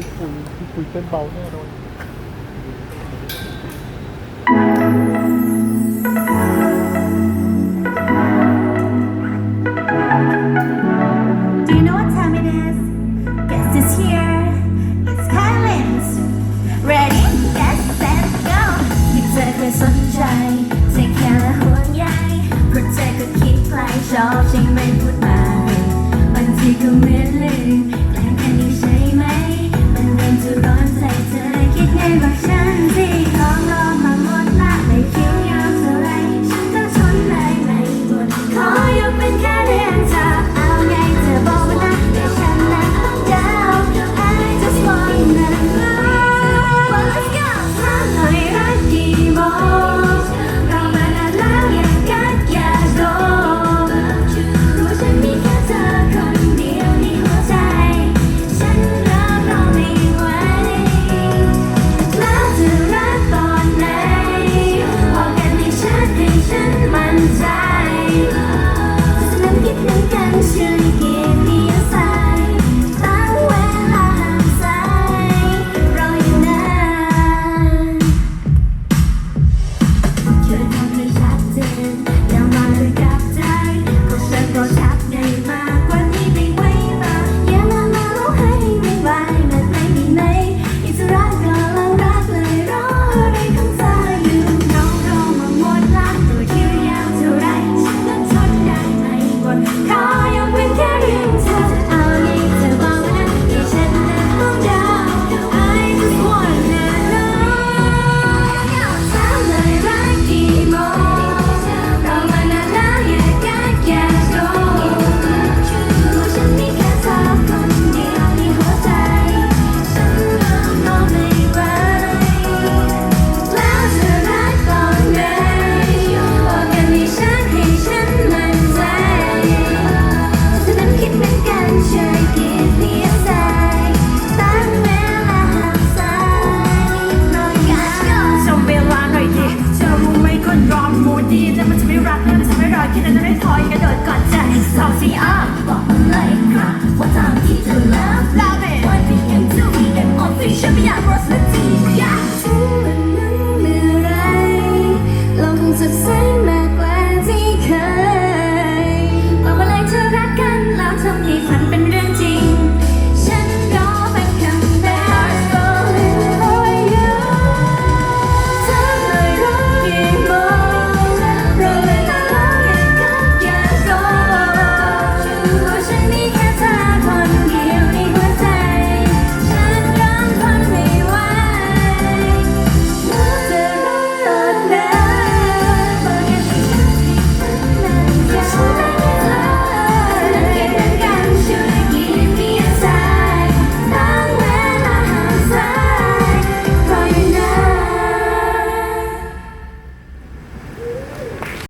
พี่คุยพี่คุยเต้นเบาแน่นอนสอแใช่ไกมพูดมาบางทีก็ไม่ลืม to one side. 天 ดีแล้มันจะไม่รักแล้วมันจะไม่รอแค่นั้นไม่พอยังกระโดดก่อนใจสองสี่อ้บอกมัเลยครับว่าตาทิ้าเที่งจะมีเอ็มออฟฟิศฉันไม่อยากรอสักทีอยากถึงวันนั้นเมื่อไรเราคบอกมาเลยเธอรักกันแล้วทำให้ฉันเป็น